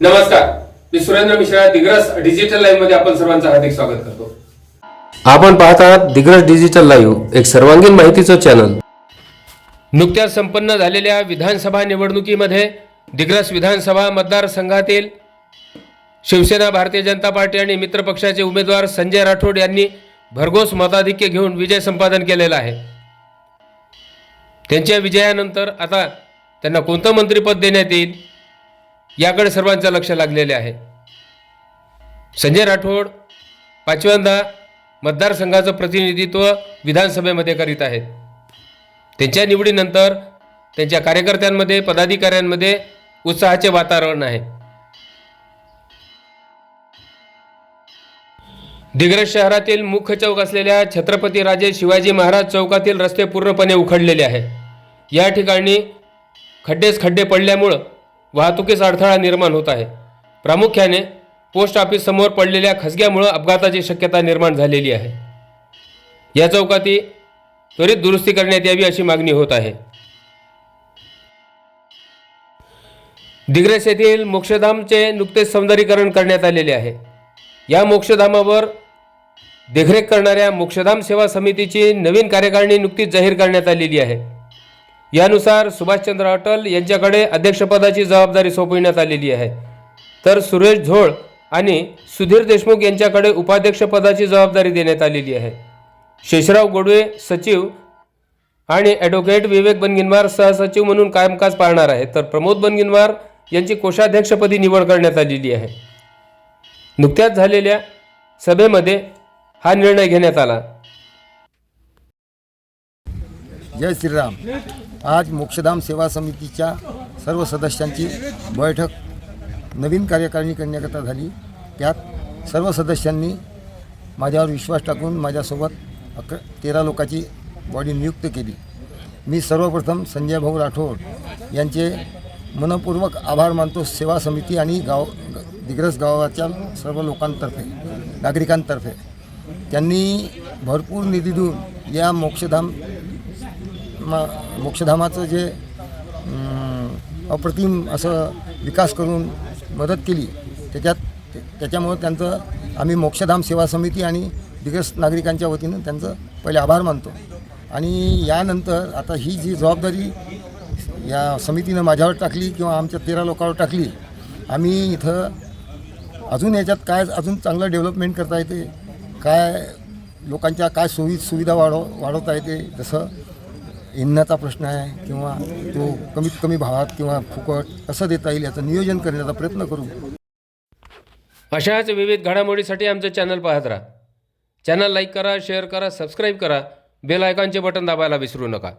नमस्कार. मी सुरेंद्र मिश्रा दिग्रस डिजिटल लाईव्हमध्ये आपण सर्वांचं हार्दिक स्वागत करतो. आपण पाहत आहात दिग्रस डिजिटल लाईव्ह एक सर्वांगीण माहितीचं चॅनल. नुकत्याच संपन्न झालेल्या विधानसभा निवडणुकीमध्ये दिग्रस विधानसभा मतदारसंघातील शिवसेना भारतीय जनता पार्टी आणि मित्र पक्षाचे उमेदवार संजय राठोड यांनी भरघोस मताधिक्य घेऊन विजय संपादन केलेला आहे. त्यांच्या विजयानंतर आता त्यांना कोणतं मंत्रिपद देण्यात येईल? याकडे सर्वांचं लक्ष लागलेले आहे. संजय राठोड पाचव्यांदा मतदारसंघाचं प्रतिनिधित्व विधानसभेमध्ये करीत आहेत. त्यांच्या निवडीनंतर त्यांच्या कार्यकर्त्यांमध्ये पदाधिकाऱ्यांमध्ये उत्साहाचे वातावरण आहे. दिग्रज शहरातील मुख्य चौक असलेल्या छत्रपती राजे शिवाजी महाराज चौकातील रस्ते पूर्णपणे उखडलेले आहे या ठिकाणी खड्डेच खड्डे पडल्यामुळं वाहतुकीस अडथळा निर्माण होत आहे. प्रामुख्याने पोस्ट ऑफिस समोर पडलेल्या खसग्यामुळं अपघाताची शक्यता निर्माण झालेली आहे. या चौकाती त्वरित दुरुस्ती करण्यात यावी अशी मागणी होत आहे. दिग्रस येथील मोक्षधामचे नुकतेच सौंदर्यीकरण करण्यात आलेले आहे. या मोक्षधामावर देखरेख करणाऱ्या मोक्षधाम सेवा समितीची नवीन कार्यकारिणी नुकतीच जाहीर करण्यात आलेली आहे. यानुसार सुभाषचंद्र अटल यांच्याकडे अध्यक्षपदाची जबाबदारी सोपविण्यात आलेली आहे. तर सुरेश झोळ आणि सुधीर देशमुख यांच्याकडे उपाध्यक्षपदाची जबाबदारी देण्यात आलेली आहे. शेषराव गोडवे सचिव आणि ॲडव्होकेट विवेक बनगिनवार सहसचिव म्हणून कामकाज पाहणार आहेत. तर प्रमोद बनगिनवार यांची कोषाध्यक्षपदी निवड करण्यात आलेली आहे. नुकत्याच झालेल्या सभेमध्ये हा निर्णय घेण्यात आला. जय श्रीराम. आज मोक्षधाम सेवा समितीच्या सर्व सदस्यांची बैठक नवीन कार्यकारिणी करण्याकरता झाली. त्यात सर्व सदस्यांनी माझ्यावर विश्वास टाकून माझ्यासोबत अक तेरा लोकांची बॉडी नियुक्त केली. मी सर्वप्रथम संजय भाऊ राठोड यांचे मनपूर्वक आभार मानतो. सेवा समिती आणि गाव दिग्रस गावाच्या सर्व लोकांतर्फे नागरिकांतर्फे. त्यांनी भरपूर निधी देऊन या मोक्षधाम मा मोक्षधामाचं जे अप्रतिम असं विकास करून मदत केली त्याच्यात त्याच्यामुळं त्यांचं आम्ही मोक्षधाम सेवा समिती आणि दिग्रस नागरिकांच्या वतीनं त्यांचं पहिले आभार मानतो. आणि यानंतर आता ही जी जबाबदारी या समितीनं माझ्यावर टाकली किंवा आमच्या तेरा लोकांवर टाकली आम्ही इथं अजून याच्यात काय अजून चांगलं डेव्हलपमेंट करता येते काय लोकांच्या काय सोयी सुविधा वाढव वाढवता येते जसं इंधनाचा प्रश्न आहे किंवा तो कमीत कमी भावात किंवा फुकट कसं देता येईल याचं नियोजन करण्याचा प्रयत्न करू. अशाच विविध घडामोडीसाठी आमचं चॅनल पाहत राहा. चॅनल लाईक करा शेअर करा सबस्क्राईब करा. बेल आयकॉनचे बटन दाबायला विसरू नका.